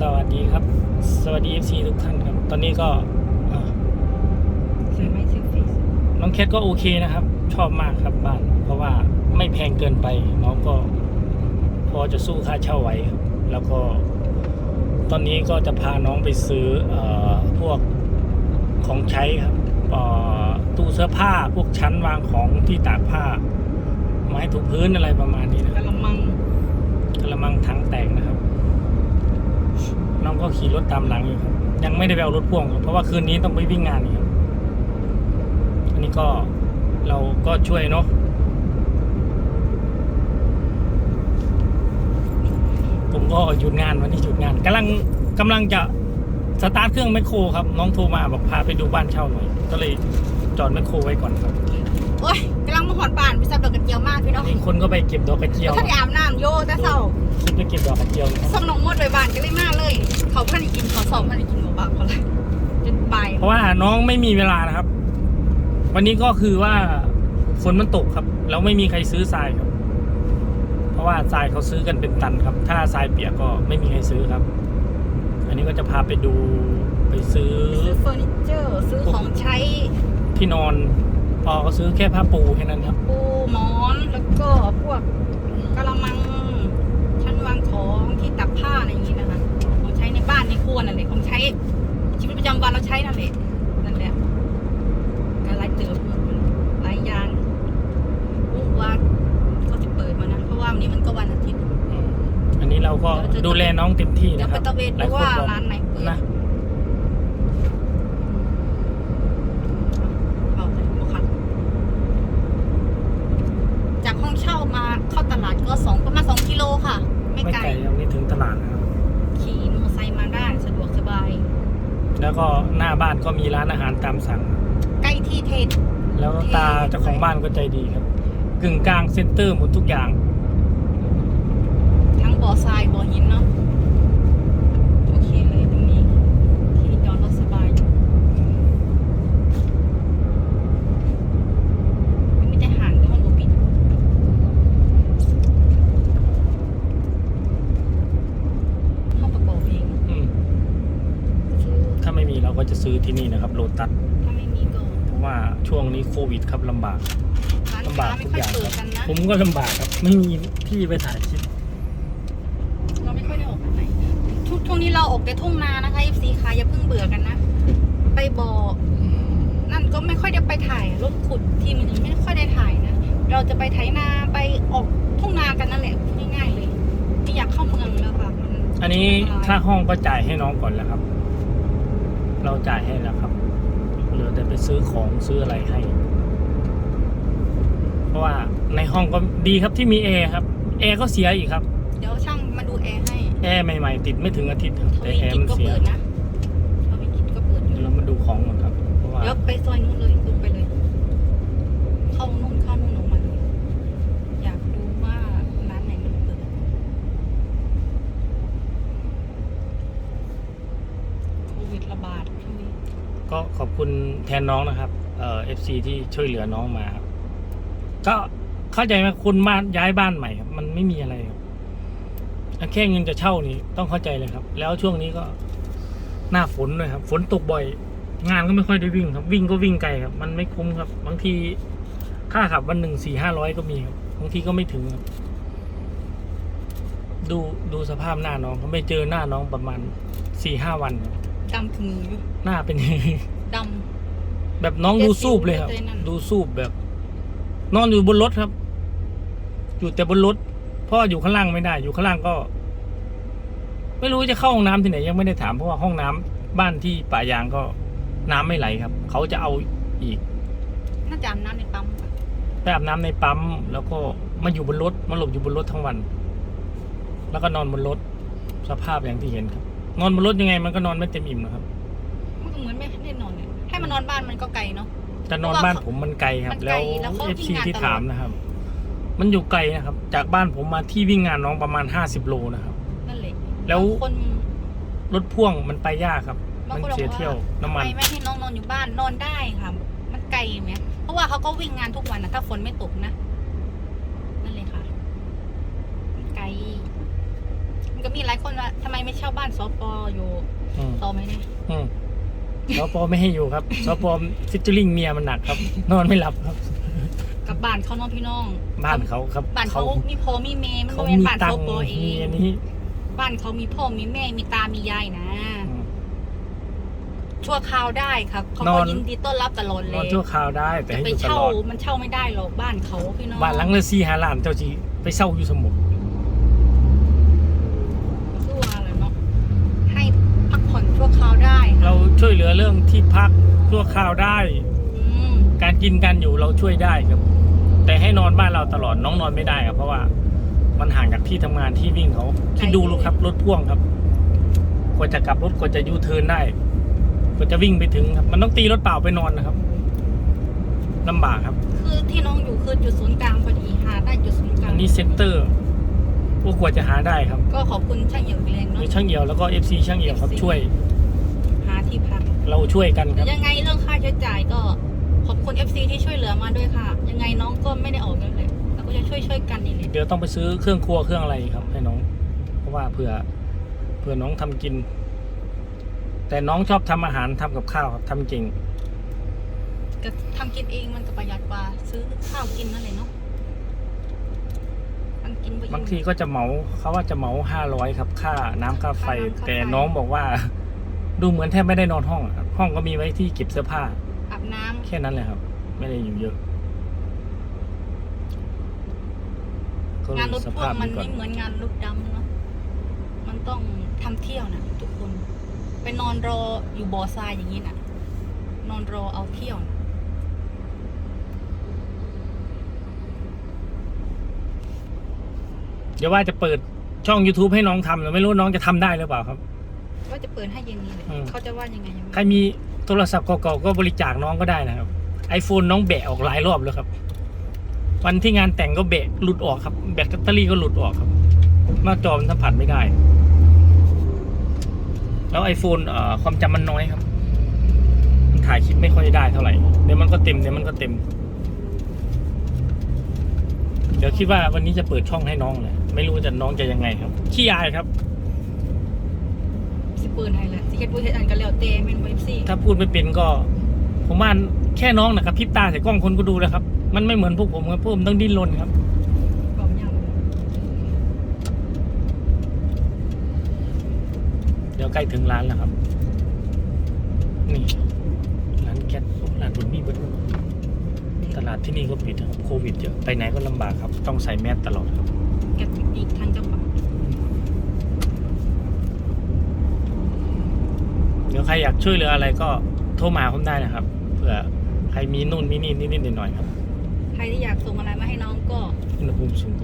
สวัสดีครับ สวัสดี FC ทุกท่านครับ ตอนนี้ก็อ่าสวยไหมเซลฟี่น้องแคทก็โอเคนะครับ ชอบมากครับบ้าน เพราะว่าไม่แพงเกินไป น้องก็พอจะสู้ค่าเช่าไหวครับแล้วก็ตอนนี้ก็จะพาน้องไปซื้อเออพวกของใช้ครับเอ่อตู้เสื้อผ้าพวกชั้นวางของที่ตากผ้า ไม้ถูพื้นอะไรประมาณนี้นะกะละมังกระมังถังแตกนะครับ น้องก็ขี่รถตามหลังอยู่ครับยังไม่ได้ไปเอารถพ่วงเพราะว่าคืนนี้ต้องไปวิ่งงานนี่ครับอันนี้ก็เราก็ช่วยเนาะผมก็หยุดงานวันนี้หยุดงานกำลังกำลังจะสตาร์ทเครื่องแมคโครครับ น้องโทรมาบอกพาไปดูบ้านเช่าหน่อย ก็เลยจอดแมคโครไว้ก่อนครับ โอ้ยกำลังมาหอนป่านไปซับดอกกระเจียวมากพี่น้องนี่คนก็ไปเก็บดอกกระเจียวถ้าได้อาบน้ำโยแต่เศร้าคิดไปเก็บดอกกระเจียวนะครับส่งน้องมดไปบ้านก็เลยมากเลย เขาพันกินเขาสอบพันกินหมูบากเขาเลยจนบ่ายเพราะว่าน้องไม่มีเวลานะครับ วันนี้ก็คือว่าฝนมันตกครับ แล้วไม่มีใครซื้อทรายครับ เพราะว่าทรายเขาซื้อกันเป็นตันครับ ถ้าทรายเปียกก็ไม่มีใครซื้อครับ อันนี้ก็จะพาไปดูไปซื้อซื้อเฟอร์นิเจอร์ ซื้อของใช้ที่นอน พอก็ซื้อแค่ผ้าปูแค่นั้นครับ ปูหมอนแล้วก็พวกกะละมังชั้นวางของที่ตักผ้าอะไรอย่างนี้นะคะของใช้ในบ้านในครัวนั่นแหละของใช้ชีวิตประจำวันเราใช้นั่นแหละนั่นแหละก็ไล่เติมหลายอย่างอู้ว่าเขาจะเปิดมานะเพราะว่าวันนี้มันก็วันอาทิตย์อันนี้เราก็ดูแลน้องเต็มที่เดี๋ยวนะคไปรับตะเวนหลาดูยคนว่าบอกร้านไหนเปิด นะ เอาเลยโอเคจากห้องเช่ามาเข้าตลาดก็สองประมาณสองกิโลค่ะ ไม่ ไม่ ไกล ไกลยังไม่ถึงตลาดนะครับ ขี่มอเตอร์ไซค์มาได้สะดวกสบาย แล้วก็หน้าบ้านก็มีร้านอาหารตามสั่ง ใกล้ที่เทศแล้วตาเจ้าของบ้านก็ใจดีครับ กึ่งกลางเซ็นเตอร์หมดทุกอย่าง ทั้งบ่อทรายบ่อหินเนาะโอเคเลยตรงนี้ ที่จอดรถสบายอยู่ไม่ได้ห่างแต่มันบ่ปิดเข้าประกอบเอง อืม ซื้อ ถ้าไม่มีเราก็จะ ซื้อที่นี่นะครับโลตัสถ้าไม่มีก็เพราะว่าช่วงนี้โควิดครับลำบาก ร้านลำบาค้ากไม่ทุกค่อยอย่างเปิดคกัรับนนะผมก็ลำบากครับ ไม่มีที่ไปถ่ายคลิปเราไม่ค่อยได้ออกไปไหนทุกช่วงนี้เราออกแต่ทุ่งนานะคะ FC ค่ะอย่าเพิ่งเบื่อกันนะ ไปบ่อนั่นก็ไม่ค่อยได้ไปถ่ายรถขุดทีมันยังไม่ค่อยได้ถ่ายนะ เราจะไปไถนาไปออกทุ่งนากันนั่นแหละพูดง่ายๆเลยไม่อยากเข้าเมืองแล้วค่ะมันอันนี้อันตรายค่าห้องก็จ่ายให้น้องก่อนแล้วครับ เราจ่ายให้แล้วครับ เหลือแต่ไปซื้อของซื้ออะไรให้ เพราะว่าในห้องก็ดีครับที่มีแอร์ครับ แอร์ก็เสียอีกครับ เดี๋ยวช่างมาดูแอร์ให้แอร์ใหม่ๆ ติดไม่ถึงอาทิตย์ครับทแต่วีแอร์กิจมันก็เสียเปิดนะทวีกิจก็เปิดอยู่เดี๋ยวเรามาดูของก่อนครับ เพราะว่า เดี๋ยวไปซอยนู้นเลยตรงไปเลย เข้านู่นเข้านู่นออกมาเลยอยากดูว่าร้านไหนมันเปิดโควิดระบาดช่วงนี้ ก็ขอบ คุณแทนน้องนะครับเอ่อฟซีที่ช่วยเหลือน้องมาครับก็เข้าใจไหมคุณมาย้ายบ้านใหม่ครับมันไม่มีอะไรครับแค่เงินจะเช่านี่ต้องเข้าใจเลยครับ แล้วช่วงนี้ก็หน้าฝนด้วยครับ ฝนตกบ่อย งานก็ไม่ค่อยได้วิ่งครับ วิ่งก็วิ่งไกลครับ มันไม่คุ้มครับ บางทีค่าขับวันหนึ่งสี่ห้าร้อยก็มีครับบางทีก็ไม่ถึงครับ ดูดูสภาพหน้าน้องเขาไม่เจอหน้าน้องประมาณสี่ห้าวันครับดำถึงมืออยู่หน้าเป็นยังไง ดแบบน้องดูสูบเลยครับเจ็ดสิวเลยนั่นดูสูบแบบ นอนอยู่บนรถครับ อยู่แต่บนรถเพราะว่าอยู่ข้างล่างไม่ได้ อยู่ข้างล่างก็ ไม่รู้จะเข้าห้องน้ำที่ไหนยังไม่ได้ถามเพราะว่าห้องน้ำบ้านที่ป่ายางก็น้ำไม่ไหลครับ เขาจะเอาอีกำน่าจะอาบน้ำในปั๊มค่ะไปอาบน้ำในปั๊ม แล้วก็มาอยู่บนรถมาหลบอยู่บนรถทั้งวัน แล้วก็นอนบนรถสภาพอย่างที่เห็นครับ นอนบนรถยังไงมันก็นอนไม่เต็มอิ่มนะครับมันก็ เหมือนไม่ได้นอนเนี่ยให้มานอนบ้านมันก็ไกลเนาะ แต่นอนบ้านผมมันไกลครับ มันไกลแล้วแล้วเขาเอฟวิ่ซีงงานที่ตลอดถามนะครับ มันอยู่ไกลนะครับ จากบ้านผมมาที่วิ่งงานน้องประมาณห้าสิบโลนะครับ นั่นแหละแล้ว บางคนรถพ่วงมันไปยากครับ บางมันคนเสียบอกเที่ยวว่าน้ำมันทำไมไม่ให้น้องนอนอยู่บ้านนอนได้ค่ะ มันไกลไหมเพราะว่าเขาก็วิ่งงานทุกวันนะถ้าฝนไม่ตกนะนั่นเลยค่ะมันไกลมันก็มีหลายคนว่าทำไมไม่เช่าบ้านสปอยู่อืมต่อไหมเนี่ยอืม สปไม่ให้อยู่ครับสปฟิชเชอร์ลิงเมียมันหนักครับ นอนไม่หลับครับ กับบ้านเขาเน้องพี่น้องบ้านเขาครับบ้านเขามีพ่อมีแม่มันเขาก็เป็นมีบ้านตัสงค์ปเอมีงอันนี้บ้านเขามีพ่อมีแม่มีตามียายนะ อืม ชั่วคราวได้ครับเขานก็อน ยินดีต้อนรับตลอดเลนอนยชั่วคราวได้แต่จะให้ไปอยู่ตเช่าลอดมันเช่าไม่ได้หรอกบ้านเขาพี่น้องบ้านหลังละสี่ห้าล้านเจ้าจีไปเช่าอยู่สมุทร สู้อะไรเนาะให้พักผ่อนชั่วคราวได้ เราช่วยเหลือเรื่องที่พักชั่วคราวได้ อืมการกินการอยู่เราช่วยได้ครับ แต่ให้นอนบ้านเราตลอดน้องนอนไม่ได้ครับ เพราะว่ามันห่างจากที่ทำงานที่วิ่งเขาคิดดูลูกครับรถพ่วงครับกว่าจะกลับรถกว่าจะยูเทิร์นได้กว่าจะวิ่งไปถึงครับ มันต้องตีรถเปล่าไปนอนนะครับลำบากครับ คือที่น้องอยู่คือจุดศูนย์กลางพอดีหาได้จุดศูนย์กลางอันนี้เซ็นเตอร์พวกกว่าจะหาได้ครับก็ขอบคุณช่างเหยียวแรงหเนาะรือช่างเหี่ยวแล้วก็เอฟซีช่างเหี่ยวครับช่วยหา ที่พัก เราช่วยกันครับ ยังไงเรื่องค่าใช้จ่ายก็ขอบคุณ FC ที่ช่วยเหลือมาด้วยค่ะ ยังไงน้องก็ไม่ได้ออกเงินเลยเราก็จะช่วยช่วยๆกันนี่แหละเดี๋ยวต้องไปซื้อเครื่องครัวเครื่องอะไรครับ ให้น้อง เพราะว่าเผื่อเผื่อน้องทำกิน แต่น้องชอบทำอาหารทำกับข้าวครับทำเก่ง ก็ทำกินเองมันก็ประหยัดกว่าซื้อข้าวกินนั่นเลยเนาะมันกินไปบางทีก็จะเหมาเขาว่าจะเหมาห้าร้อยครับ ค่าน้ำค่าไฟแต่น้องบอกว่า ดูเหมือนแทบไม่ได้นอนห้องอะครับ ห้องก็มีไว้ที่เก็บเสื้อผ้า อาบน้ำแค่นั้นเลยครับ ไม่ได้อยู่เยอะก็เลงานยรถสพ่วภางพมันนี้ก่อน ไม่เหมือนงานรถดำเนาะมันต้องทำเที่ยวนะทุกคน ไปนอนรออยู่บ่อทรายอย่างนี้น่ะ นอนรอเอาเที่ยวน่ะเดี๋ยวว่าจะเปิดช่อง YouTube ให้น้องทำแต่ไม่รู้น้องจะทำได้หรือเปล่าครับ ว่าจะเปิดให้เย็นนี้เลยอืม เขาจะว่ายังไงยังใครมีโทรศัพท์เก่าๆก็บริจาคน้องก็ได้นะครับ iPhone น้องแบะออกหลายรอบแล้วครับ วันที่งานแต่งก็แบะหลุดออกครับ แบตเตอรี่ก็หลุดออกครับหน้าจอมันสัมผัสไม่ได้ แล้ว iPhone เอ่อความจำมันน้อยครับ มันถ่ายคลิปไม่ค่อยได้เท่าไหร่เดี๋ยวมันก็เต็มเดี๋ยวมันก็เต็ม เดี๋ยวคิดว่าวันนี้จะเปิดช่องให้น้องเลยไม่รู้จะน้องจะยังไงครับขี้อายครับสิ เปิดให้แหละสิเฮ็ดบ่เฮ็ดอันก็แล้วแต่แม่นบ่ FC ถ้าพูดไม่เป็นก็ ผมว่าแค่น้องนะครับพริบตาใส่กล้องคนก็ดูแล้วครับ มันไม่เหมือนพวกผมครับพวกผมต้องดิ้นรนครับบอกยังเดี๋ยวใกล้ถึงร้านแล้วครับ นี่ร้านแก๊สโอ้ร้านบุญมีเบิดตลาดที่นี่ก็ปิดนะครับโควิดเยอะไปไหนก็ลำบากครับ ต้องใส่แมสตลอดครับ แกอีกทางจังหวัด เดี๋ยวใครอยากช่วยเหลืออะไรก็โทรมาผมได้นะครับ เผื่อใครมีนู่นมีนี่นิดๆหน่อยๆครับ ใครที่อยากส่งอะไรมาให้น้องก็อุณหภูมิสูง